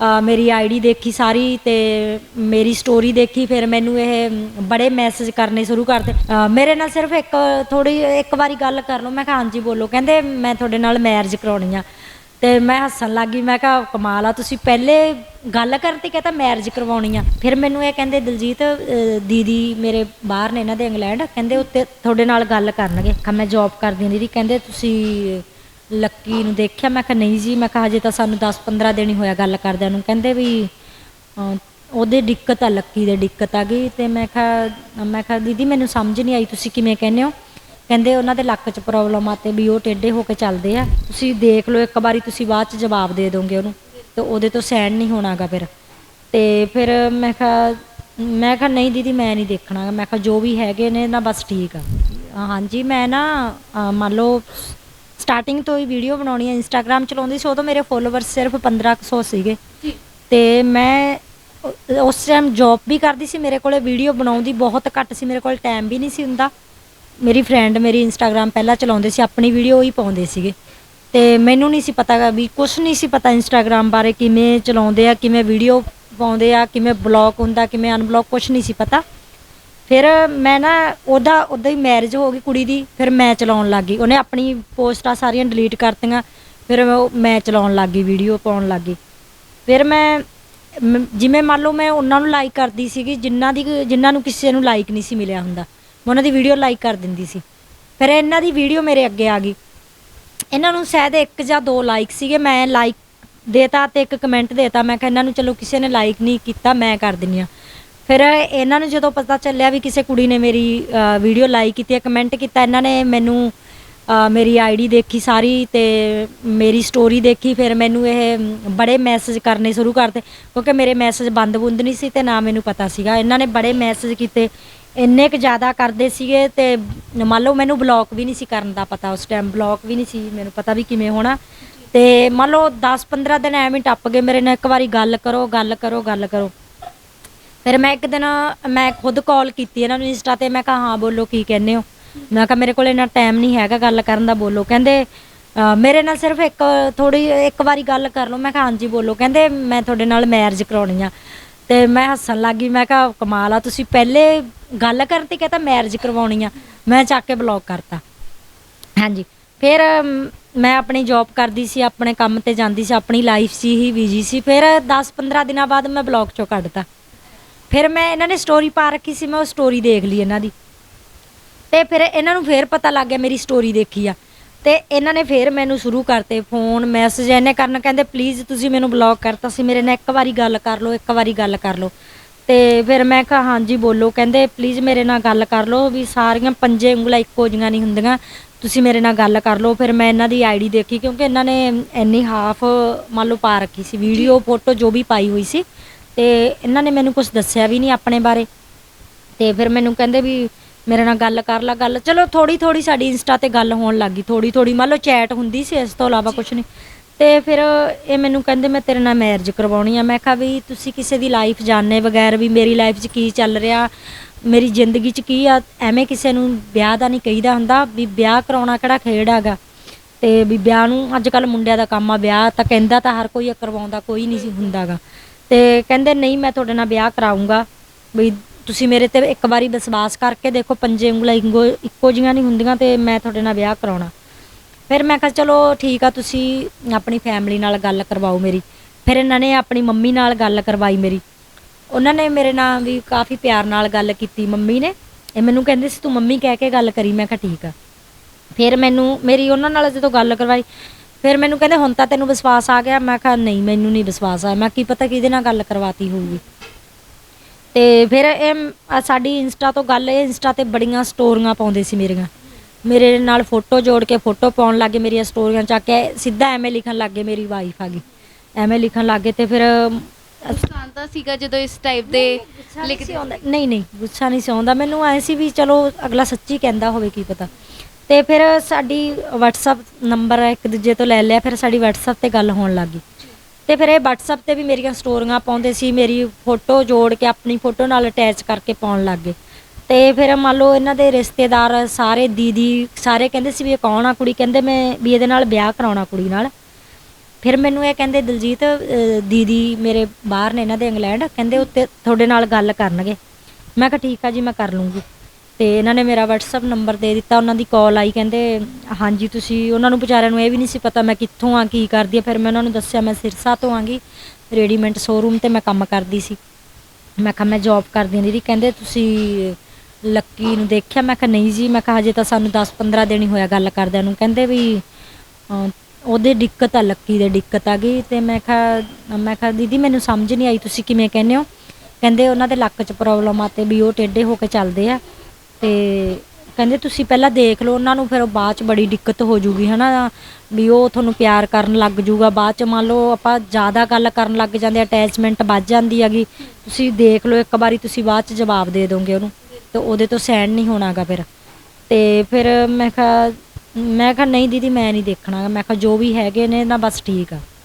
ਅ, ਮੇਰੀ ਆਈਡੀ ਦੇਖੀ ਸਾਰੀ ਤੇ ਮੇਰੀ ਸਟੋਰੀ ਦੇਖੀ ਫਿਰ ਮੈਨੂੰ ਇਹ ਬੜੇ ਮੈਸੇਜ ਕਰਨੇ ਸ਼ੁਰੂ ਕਰਤੇ। ਮੇਰੇ ਨਾਲ ਸਿਰਫ ਇੱਕ ਥੋੜੀ ਇੱਕ ਵਾਰੀ ਗੱਲ ਕਰ ਲਓ ਮੈਂ ਕਿਹਾ ਹਾਂਜੀ ਬੋਲੋ ਕਹਿੰਦੇ ਮੈਂ ਤੁਹਾਡੇ ਨਾਲ ਮੈਰਿਜ ਕਰਾਉਣੀ ਆ। ਤੇ ਮੈਂ ਹੱਸਣ ਲੱਗੀ ਮੈਂ ਕਿਹਾ ਕਮਾਲ ਆ ਤੁਸੀਂ ਪਹਿਲੇ ਗੱਲ ਕਰਤੀ ਕਹਿੰਦਾ ਮੈਰਿਜ ਕਰਵਾਉਣੀ ਆ। ਫਿਰ ਮੈਨੂੰ ਇਹ ਕਹਿੰਦੇ ਦਿਲਜੀਤ ਦੀਦੀ ਮੇਰੇ ਬਾਹਰ ਨੇ ਇਹਨਾਂ ਦੇ ਇੰਗਲੈਂਡ ਕਹਿੰਦੇ ਉੱਤੇ ਤੁਹਾਡੇ ਨਾਲ ਗੱਲ ਕਰਨਗੇ। ਮੈਂ ਜੌਬ ਕਰਦੀ ਹਾਂ ਦੀਦੀ ਕਹਿੰਦੇ ਤੁਸੀਂ ਲੱਕੀ ਨੂੰ ਦੇਖਿਆ ਮੈਂ ਕਿਹਾ ਨਹੀਂ ਜੀ ਮੈਂ ਕਿਹਾ ਹਜੇ ਤਾਂ ਸਾਨੂੰ 10-15 ਦਿਨ ਹੀ ਹੋਇਆ ਗੱਲ ਕਰਦਿਆਂ ਨੂੰ। ਕਹਿੰਦੇ ਵੀ ਅ, ਉਹਦੇ ਦਿੱਕਤ ਆ ਲੱਕੀ ਦੇ ਦਿੱਕਤ ਆ ਗਈ। ਤੇ ਮੈਂ ਕਿਹਾ ਮੈਂ ਕਿਹਾ ਦੀਦੀ ਮੈਨੂੰ ਸਮਝ ਨਹੀਂ ਆਈ ਤੁਸੀਂ ਕਿਵੇਂ ਕਹਿੰਦੇ ਹੋ? ਕਹਿੰਦੇ ਉਹਨਾਂ ਦੇ ਲੱਕ 'ਚ ਪ੍ਰੋਬਲਮ ਆ ਤੇ ਵੀ ਉਹ ਟੇਢੇ ਹੋ ਕੇ ਚੱਲਦੇ ਆ। ਤੁਸੀਂ ਦੇਖ ਲਓ ਇੱਕ ਵਾਰੀ ਤੁਸੀਂ ਬਾਅਦ 'ਚ ਜਵਾਬ ਦੇ ਦੋਗੇ ਉਹਨੂੰ। ਤੇ ਉਹਦੇ ਤੋਂ ਸਹਿਣ ਨਹੀਂ ਹੋਣਾਗਾ ਫਿਰ। ਤੇ ਫਿਰ ਮੈਂ ਕਿਹਾ ਮੈਂ ਕਿਹਾ ਨਹੀਂ ਦੀਦੀ ਮੈਂ ਨਹੀਂ ਦੇਖਣਾ ਗਾ। ਮੈਂ ਕਿਹਾ ਜੋ ਵੀ ਹੈਗੇ ਨੇ ਨਾ ਬਸ ਠੀਕ ਆ। ਹਾਂਜੀ ਮੈਂ ਨਾ ਅ, ਮੰਨ ਲਓ ਸਟਾਰਟਿੰਗ ਤੋਂ ਹੀ ਵੀਡੀਓ ਬਣਾਉਣੀ ਹੈ ਇੰਸਟਾਗ੍ਰam ਚਲਾਉਂਦੀ ਸੀ ਉਦੋਂ ਮੇਰੇ ਫੋਲੋਵਰਸ ਸਿਰਫ 1500 ਸੀਗੇ। ਤੇ ਮੈਂ ਉ- ਉਸ ਟਾਈਮ ਜੌਬ ਵੀ ਕਰਦੀ ਸੀ ਮੇਰੇ ਕੋਲੇ ਵੀਡੀਓ ਬਣਾਉਣ ਦੀ ਬਹੁਤ ਘੱਟ ਸੀ ਮੇਰੇ ਕੋਲ ਟਾਈਮ ਵੀ ਨਹੀਂ ਸੀ ਹੁੰਦਾ। ਮੇਰੀ ਫਰੈਂਡ ਮੇਰੀ ਇੰਸਟਾਗ੍ਰam ਪਹਿਲਾਂ ਚਲਾਉਂਦੇ ਸੀ ਆਪਣੀ ਵੀਡੀਓ ਹੀ ਪਾਉਂਦੇ ਸੀਗੇ। ਤੇ ਮੈਨੂੰ ਨਹੀਂ ਸੀ ਪਤਾ ਗਾ ਵੀ ਕੁਝ ਨਹੀਂ ਸੀ ਪਤਾ ਇੰਸਟਾਗ੍ਰam ਬਾਰੇ ਕਿਵੇਂ ਚਲਾਉਂਦੇ ਆ ਕਿਵੇਂ ਵੀਡੀਓ ਪਾਉਂਦੇ ਆ ਕਿਵੇਂ ਬਲੌਕ ਹੁੰਦਾ ਕਿਵੇਂ ਅਨਬਲੌਕ ਕੁਝ ਨਹੀਂ ਸੀ ਪਤਾ। ਫਿਰ ਮੈਂ ਨਾ ਉਹਦਾ ਉਹਦਾ ਹੀ ਮੈਰਿਜ ਹੋ ਗਈ ਕੁੜੀ ਦੀ, ਫਿਰ ਮੈਂ ਚਲਾਉਣ ਲੱਗ ਗਈ। ਉਹਨੇ ਆਪਣੀ ਪੋਸਟਾਂ ਸਾਰੀਆਂ ਡਿਲੀਟ ਕਰਤੀਆਂ, ਫਿਰ ਉਹ- ਮੈਂ ਚਲਾਉਣ ਲੱਗ ਗਈ ਵੀਡੀਓ ਪਾਉਣ ਲੱਗ ਗਈ। ਫਿਰ ਮੈਂ, ਮ- ਜਿਵੇਂ ਮੰਨ ਲਓ ਮੈਂ ਉਹਨਾਂ ਨੂੰ ਲਾਈਕ ਕਰਦੀ ਸੀਗੀ ਜਿਨ੍ਹਾਂ ਦੀ ਜਿਨ੍ਹਾਂ ਨੂੰ ਕਿਸੇ ਨੂੰ ਲਾਈਕ ਨਹੀਂ ਸੀ ਮਿਲਿਆ ਹੁੰਦਾ, ਮੈਂ ਉਹਨਾਂ ਦੀ ਵੀਡੀਓ ਲਾਈਕ ਕਰ ਦਿੰਦੀ ਸੀ। ਫਿਰ ਇਹਨਾਂ ਦੀ ਵੀਡੀਓ ਮੇਰੇ ਅੱਗੇ ਆ ਗਈ। ਇਹਨਾਂ ਨੂੰ ਸ਼ਾਇਦ ਇੱਕ ਜਾਂ ਦੋ ਲਾਈਕ ਸੀਗੇ, ਮੈਂ ਲਾਈਕ ਦੇਤਾ ਤੇ ਇੱਕ ਕਮੈਂਟ ਦੇਤਾ, ਮੈਂ ਕਿਹਾ ਇਹਨਾਂ ਨੂੰ ਚਲੋ ਕਿਸੇ ਨੇ ਲਾਈਕ ਨਹੀਂ ਕੀਤਾ, ਮੈਂ ਕਰ ਦਿੰਨੀ ਆ। ਫਿਰ ਇਹਨਾਂ ਨੂੰ ਜਦੋਂ ਪਤਾ ਚੱਲਿਆ ਵੀ ਕਿਸੇ ਕੁੜੀ ਨੇ ਮੇਰੀ ਵੀਡੀਓ ਲਾਈਕ ਕੀਤੀ ਹੈ ਕਮੈਂਟ ਕੀਤਾ ਇਹਨਾਂ ਨੇ ਮੈਨੂੰ ਅ, ਮੇਰੀ ਆਈਡੀ ਦੇਖੀ ਸਾਰੀ ਤੇ ਮੇਰੀ ਸਟੋਰੀ ਦੇਖੀ ਫਿਰ ਮੈਨੂੰ ਇਹ ਬੜੇ ਮੈਸੇਜ ਕਰਨੇ ਸ਼ੁਰੂ ਕਰਤੇ ਕਿਉਂਕਿ ਮੇਰੇ ਮੈਸੇਜ ਬੰਦ ਬੁੰਦ ਨਹੀਂ ਸੀ ਤੇ ਨਾ ਮੈਨੂੰ ਪਤਾ ਸੀਗਾ। ਇਹਨਾਂ ਨੇ ਬੜੇ ਮੈਸੇਜ ਕੀਤੇ ਇੰਨੇ ਕੁ ਜ਼ਿਆਦਾ ਕਰਦੇ ਸੀਗੇ ਤੇ ਮੰਨ ਲਓ ਮੈਨੂੰ ਬਲੌਕ ਵੀ ਨਹੀਂ ਸੀ ਕਰਨ ਦਾ ਪਤਾ ਉਸ ਟਾਈਮ ਬਲੌਕ ਵੀ ਨਹੀਂ ਸੀ ਮੈਨੂੰ ਪਤਾ ਵੀ ਕਿਵੇਂ ਹੋਣਾ। ਤੇ ਮੰਨ ਲਓ 10-15 ਦਿਨ ਐਵੇਂ ਟੱਪ ਗਏ ਮੇਰੇ ਨਾਲ ਇੱਕ ਵਾਰੀ ਗੱਲ ਕਰੋ ਗੱਲ ਕਰੋ ਗੱਲ ਕਰੋ। ਫਿਰ ਮੈਂ ਇੱਕ ਦਿਨ, ਮੈਂ ਖੁਦ ਕਾਲ ਕੀਤੀ ਇਹਨਾਂ ਨੂੰ ਇੰਸਟਾ ਤੇ, ਮੈਂ ਕਿਹਾ, ਹਾਂ, ਬੋਲੋ, ਕੀ ਕਹਿੰਦੇ ਹੋ? ਮੈਂ ਕਿਹਾ, ਮੇਰੇ ਕੋਲ ਇੰਨਾ ਟਾਈਮ ਨਹੀਂ ਹੈਗਾ ਗੱਲ ਕਰਨ ਦਾ, ਬੋਲੋ। ਕਹਿੰਦੇ ਮੇਰੇ ਨਾਲ ਸਿਰਫ ਇੱਕ ਥੋੜੀ ਇੱਕ ਵਾਰੀ ਗੱਲ ਕਰ ਲਓ। ਮੈਂ ਕਿਹਾ, ਹਾਂਜੀ, ਬੋਲੋ। ਕਹਿੰਦੇ, ਮੈਂ ਤੁਹਾਡੇ ਨਾਲ ਮੈਰਿਜ ਕਰਾਉਣੀ ਆ। ਤੇ ਮੈਂ ਹੱਸਣ ਲੱਗੀ ਮੈਂ ਕਿਹਾ, ਕਮਾਲ ਆ, ਤੁਸੀਂ ਪਹਿਲੇ ਗੱਲ ਕਰਤੀ ਕਹਿੰਦਾ ਮੈਰਿਜ ਕਰਵਾਉਣੀ ਆ। ਮੈਂ ਚੱਕ ਕੇ ਬਲੌਕ ਕਰਤਾ। ਹਾਂਜੀ। ਫਿਰ ਮੈਂ ਆਪਣੀ ਜੌਬ ਕਰਦੀ ਸੀ, ਆਪਣੇ ਕੰਮ ਤੇ ਜਾਂਦੀ ਸੀ, ਆਪਣੀ ਲਾਈਫ ਸੀ, ਹੀ ਬਿਜ਼ੀ ਸੀ। ਫਿਰ 10-15 ਦਿਨਾਂ ਬਾਅਦ ਮੈਂ ਬਲੌਗ ਚੋਂ ਕੱਢਤਾ। ਫਿਰ ਮੈਂ ਇਹਨਾਂ ਨੇ ਸਟੋਰੀ ਪਾ ਰੱਖੀ ਸੀ, ਮੈਂ ਉਹ ਸਟੋਰੀ ਦੇਖ ਲਈ ਇਹਨਾਂ ਦੀ। ਤੇ ਫਿਰ ਇਹਨਾਂ ਨੂੰ ਫੇਰ ਪਤਾ ਲੱਗ ਗਿਆ ਮੇਰੀ ਸਟੋਰੀ ਦੇਖੀ ਆ। ਤੇ ਇਹਨਾਂ ਨੇ ਫੇਰ ਮੈਨੂੰ ਸ਼ੁਰੂ ਕਰਤੇ ਫੋਨ ਮੈਸੇਜ ਇਹਨੇ ਕਰਨ ਕਹਿੰਦੇ ਪਲੀਜ਼ ਤੁਸੀਂ ਮੈਨੂੰ ਬਲੌਕ ਕਰਤਾ ਸੀ, ਮੇਰੇ ਨਾਲ ਇੱਕ ਵਾਰੀ ਗੱਲ ਕਰ ਲਓ, ਇੱਕ ਵਾਰੀ ਗੱਲ ਕਰ ਲਓ। ਤੇ ਫਿਰ ਮੈਂ ਕਿਹਾ, ਹਾਂਜੀ, ਬੋਲੋ। ਕਹਿੰਦੇ ਪਲੀਜ਼ ਮੇਰੇ ਨਾਲ ਗੱਲ ਕਰ ਲਓ ਵੀ ਸਾਰੀਆਂ ਪੰਜੇ ਉਂਗਲਾਂ ਇੱਕੋ ਜੀਆਂ ਨਹੀਂ ਹੁੰਦੀਆਂ, ਤੁਸੀਂ ਮੇਰੇ ਨਾਲ ਗੱਲ ਕਰ ਲਓ। ਫਿਰ ਮੈਂ ਇਹਨਾਂ ਦੀ ਆਈਡੀ ਦੇਖੀ, ਕਿਉਂਕਿ ਇਹਨਾਂ ਨੇ ਇੰਨੀ ਹਾਫ ਮੰਨ ਲਓ ਪਾ ਰੱਖੀ ਸੀ ਵੀਡੀਓ ਫੋਟੋ ਜੋ ਵੀ ਪਾਈ ਹੋਈ ਸੀ। ਤੇ ਇਹਨਾਂ ਨੇ ਮੈਨੂੰ ਕੁਝ ਦੱਸਿਆ ਵੀ ਨਹੀਂ ਆਪਣੇ ਬਾਰੇ। ਤੇ ਫਿਰ ਮੈਨੂੰ ਕਹਿੰਦੇ ਵੀ ਮੇਰੇ ਨਾਲ ਗੱਲ ਕਰ ਲੈ, ਗੱਲ। ਚਲੋ ਥੋੜੀ ਥੋੜੀ ਸਾਡੀ ਇੰਸਟਾ ਤੇ ਗੱਲ ਹੋਣ ਲੱਗੀ ਥੋੜੀ ਥੋੜੀ ਮੰਨ ਲਓ ਚੈਟ ਹੁੰਦੀ ਸੀ, ਇਸ ਤੋਂ ਇਲਾਵਾ ਕੁਝ ਨਹੀਂ। ਤੇ ਫਿਰ ਇਹ ਮੈਨੂੰ ਕਹਿੰਦੇ, ਮੈਂ ਤੇਰੇ ਨਾਲ ਮੈਰਿਜ ਕਰਵਾਉਣੀ ਆ। ਮੈਂ ਕਿਹਾ ਵੀ ਤੁਸੀਂ ਕਿਸੇ ਦੀ ਲਾਈਫ ਜਾਣਨੇ ਬਗੈਰ ਵੀ ਮੇਰੀ ਲਾਈਫ 'ਚ ਕੀ ਚੱਲ ਰਿਹਾ, ਮੇਰੀ ਜ਼ਿੰਦਗੀ 'ਚ ਕੀ ਆ? ਐਵੇਂ ਕਿਸੇ ਨੂੰ ਵਿਆਹ ਦਾ ਨਹੀਂ ਕਹੀਦਾ ਹੁੰਦਾ ਵੀ ਵਿਆਹ ਕਰਾਉਣਾ ਕਿਹੜਾ ਖੇਡ ਹੈਗਾ। ਤੇ ਵੀ ਵਿਆਹ ਨੂੰ ਅੱਜ ਕੱਲ ਮੁੰਡਿਆਂ ਦਾ ਕੰਮ ਆ, ਵਿਆਹ ਤਾਂ ਕਹਿੰਦਾ ਤਾਂ ਹਰ ਕੋਈ ਕਰਵਾਉਂਦਾ, ਕੋਈ ਨਹੀਂ ਸੀ ਹੁੰਦਾਗਾ। ਤੇ ਕਹਿੰਦੇ, ਨਹੀਂ, ਮੈਂ ਤੁਹਾਡੇ ਨਾਲ ਵਿਆਹ ਕਰਾਉਂਗਾ ਵੀ ਤੁਸੀਂ ਮੇਰੇ ਤੇ ਇੱਕ ਵਾਰੀ ਵਿਸ਼ਵਾਸ ਕਰਕੇ ਦੇਖੋ, ਪੰਜੇ ਉਂਗਲਾਂ ਇੱਕੋ ਜੀਆਂ ਨਹੀਂ ਹੁੰਦੀਆਂ ਤੇ ਮੈਂ ਤੁਹਾਡੇ ਨਾਲ ਵਿਆਹ ਕਰਾਉਣਾ। ਫਿਰ ਮੈਂ ਕਿਹਾ, ਚਲੋ, ਠੀਕ ਆ, ਤੁਸੀਂ ਆਪਣੀ ਫੈਮਿਲੀ ਨਾਲ ਗੱਲ ਕਰਵਾਓ ਮੇਰੀ। ਫਿਰ ਇਹਨਾਂ ਨੇ ਆਪਣੀ ਮੰਮੀ ਨਾਲ ਗੱਲ ਕਰਵਾਈ ਮੇਰੀ। ਉਹਨਾਂ ਨੇ ਮੇਰੇ ਨਾਲ ਵੀ ਕਾਫੀ ਪਿਆਰ ਨਾਲ ਗੱਲ ਕੀਤੀ ਮੰਮੀ ਨੇ। ਇਹ ਮੈਨੂੰ ਕਹਿੰਦੇ ਸੀ, ਤੂੰ ਮੰਮੀ ਕਹਿ ਕੇ ਗੱਲ ਕਰੀ। ਮੈਂ ਕਿਹਾ, ਠੀਕ ਆ। ਫਿਰ ਮੈਨੂੰ, ਮੇਰੀ ਉਹਨਾਂ ਨਾਲ ਜਦੋਂ ਗੱਲ ਕਰਵਾਈ ਫਿਰ ਮੈਨੂੰ ਕਹਿੰਦੇ ਹੁਣ ਤਾਂ ਤੈਨੂੰ ਵਿਸ਼ਵਾਸ ਆ ਗਿਆ। ਮੈਂ ਕਿਹਾ ਨਹੀਂ ਮੈਨੂੰ ਨਹੀਂ ਵਿਸ਼ਵਾਸ ਆ ਮੈਂ ਕੀ ਪਤਾ ਕਿਹਦੇ ਨਾਲ ਗੱਲ ਕਰਵਾਤੀ ਹੋਊਗੀ? ਤੇ ਫਿਰ ਇਹ ਸਾਡੀ ਇੰਸਟਾ ਤੋਂ ਗੱਲ ਇਹ ਇੰਸਟਾ ਤੇ ਬੜੀਆਂ ਸਟੋਰੀਆਂ ਪਾਉਂਦੇ ਸੀ ਮੇਰੀਆਂ। ਮੇਰੇ ਨਾਲ ਫੋਟੋ ਜੋੜ ਕੇ ਫੋਟੋ ਪਾਉਣ ਲੱਗੇ ਮੇਰੀਆਂ ਸਟੋਰੀਆਂ ਚੱਕ ਕੇ ਸਿੱਧਾ ਐਵੇਂ ਲਿਖਣ ਲੱਗੇ ਮੇਰੀ ਵਾਈਫ ਆ ਗਈ। ਐਵੇਂ ਲਿਖਣ ਲੱਗੇ ਤੇ ਫਿਰ ਪਸੰਦ ਸੀਗਾ ਜਦੋਂ ਇਸ ਟਾਈਪ ਦੇ ਲਿਖਦੇ। ਨਹੀਂ ਨਹੀਂ ਗੁੱਸਾ ਨਹੀਂ ਸੀ ਆਉਂਦਾ। ਮੈਨੂੰ ਐ ਸੀ ਵੀ ਚਲੋ ਅਗਲਾ ਸੱਚੀ ਕਹਿੰਦਾ ਹੋਵੇ ਕੀ ਪਤਾ। ਤੇ ਫਿਰ ਸਾਡੀ WhatsApp ਨੰਬਰ ਇੱਕ ਦੂਜੇ ਤੋਂ ਲੈ ਲਿਆ, ਫਿਰ ਸਾਡੀ WhatsApp ਤੇ ਗੱਲ ਹੋਣ ਲੱਗੀ ਤੇ ਫਿਰ ਇਹ WhatsApp ਤੇ ਵੀ ਮੇਰੀਆਂ ਸਟੋਰੀਆਂ ਪਾਉਂਦੇ ਸੀ, ਮੇਰੀ ਫੋਟੋ ਜੋੜ ਕੇ ਆਪਣੀ ਫੋਟੋ ਨਾਲ ਅਟੈਚ ਕਰਕੇ ਪਾਉਣ ਲੱਗ ਗਏ। ਤੇ ਫਿਰ ਮੰਨ ਲਓ ਇਹਨਾਂ ਦੇ ਰਿਸ਼ਤੇਦਾਰ ਸਾਰੇ ਦੀਦੀ, ਸਾਰੇ ਕਹਿੰਦੇ ਸੀ ਵੀ ਇਹ ਕੌਣ ਆ ਕੁੜੀ? ਕਹਿੰਦੇ ਮੈਂ ਵੀ ਇਹਦੇ ਨਾਲ ਵਿਆਹ ਕਰਾਉਣਾ ਕੁੜੀ ਨਾਲ। ਫਿਰ ਮੈਨੂੰ ਇਹ ਕਹਿੰਦੇ, ਦਲਜੀਤ ਦੀਦੀ ਮੇਰੇ ਬਾਹਰ ਨੇ ਇਹਨਾਂ ਦੇ ਇੰਗਲੈਂਡ ਕਹਿੰਦੇ ਉੱਤੇ ਤੁਹਾਡੇ ਨਾਲ ਗੱਲ ਕਰਨਗੇ। ਮੈਂ ਕਿਹਾ, ਠੀਕ ਆ ਜੀ, ਮੈਂ ਕਰ ਲੂੰਗੀ। ਤੇ ਇਹਨਾਂ ਨੇ ਮੇਰਾ WhatsApp ਨੰਬਰ ਦੇ ਦਿੱਤਾ, ਉਹਨਾਂ ਦੀ ਕਾਲ ਆਈ, ਕਹਿੰਦੇ, ਹਾਂਜੀ, ਤੁਸੀਂ ਉਹਨਾਂ ਨੂੰ ਵਿਚਾਰਿਆਂ ਨੂੰ ਇਹ ਵੀ ਨਹੀਂ ਸੀ ਪਤਾ ਮੈਂ ਕਿੱਥੋਂ ਆ, ਕੀ ਕਰਦੀ ਆ। ਫਿਰ ਮੈਂ ਉਹਨਾਂ ਨੂੰ ਦੱਸਿਆ, ਮੈਂ ਸਿਰਸਾ ਤੋਂ ਆਂਗੀ ਰੈਡੀਮੈਂਟ ਸ਼ੋਰੂਮ ਤੇ ਮੈਂ ਕੰਮ ਕਰਦੀ ਸੀ। ਮੈਂ ਕਿਹਾ, ਮੈਂ ਜੌਬ ਕਰਦੀ ਹਾਂ ਦੀਦੀ। ਕਹਿੰਦੇ, ਤੁਸੀਂ ਲੱਕੀ ਨੂੰ ਦੇਖਿਆ? ਮੈਂ ਕਿਹਾ, ਨਹੀਂ ਜੀ। ਮੈਂ ਕਿਹਾ, ਹਜੇ ਤਾਂ ਸਾਨੂੰ 10-15 ਦਿਨ ਹੀ ਹੋਇਆ ਗੱਲ ਕਰਦਿਆਂ ਨੂੰ। ਕਹਿੰਦੇ ਵੀ ਉਹਦੇ ਦਿੱਕਤ ਆ, ਲੱਕੀ ਦੇ ਦਿੱਕਤ ਆ ਗਈ। ਤੇ ਮੈਂ ਕਿਹਾ ਮੈਂ ਕਿਹਾ, ਦੀਦੀ, ਮੈਨੂੰ ਸਮਝ ਨਹੀਂ ਆਈ, ਤੁਸੀਂ ਕਿਵੇਂ ਕਹਿੰਦੇ ਹੋ? ਕਹਿੰਦੇ, ਉਹਨਾਂ ਦੇ ਲੱਕ 'ਚ ਪ੍ਰੋਬਲਮ ਆ ਤੇ ਵੀ ਉਹ ਟੇਢੇ ਹੋ ਕੇ ਚੱਲਦੇ ਆ। ਤੇ ਕਹਿੰਦੇ ਤੁਸੀਂ ਪਹਿਲਾਂ ਦੇਖ ਲਓ, ਉਹਨਾਂ ਨੂੰ ਫਿਰ ਉਹ ਬਾਅਦ 'ਚ ਬੜੀ ਦਿੱਕਤ ਹੋ ਜੂਗੀ, ਹਨਾ? ਵੀ ਉਹ ਤੁਹਾਨੂੰ ਪਿਆਰ ਕਰਨ ਲੱਗ ਜੂਗਾ। ਬਾਅਦ 'ਚ ਮੰਨ ਲਓ, ਆਪਾਂ ਜ਼ਿਆਦਾ ਗੱਲ ਕਰਨ ਲੱਗ ਜਾਂਦੇ ਅਟੈਚਮੈਂਟ ਵੱਧ ਜਾਂਦੀ ਹੈਗੀ। ਤੁਸੀਂ ਦੇਖ ਲਓ, ਇੱਕ ਵਾਰੀ ਤੁਸੀਂ ਬਾਅਦ 'ਚ ਜਵਾਬ ਦੇ ਦੋਗੇ ਉਹਨੂੰ। ਤੇ ਉਹਦੇ ਤੋਂ ਸਹਿਣ ਨਹੀਂ ਹੋਣਾਗਾ ਫਿਰ। ਤੇ ਫਿਰ ਮੈਂ ਕਿਹਾ ਮੈਂ ਕਿਹਾ, ਨਹੀਂ ਦੀਦੀ, ਮੈਂ ਨਹੀਂ ਦੇਖਣਾ ਮੈਂ ਕਿਹਾ, ਜੋ ਵੀ ਹੈਗੇ ਨੇ, ਨਾ ਬਸ ਠੀਕ ਆ।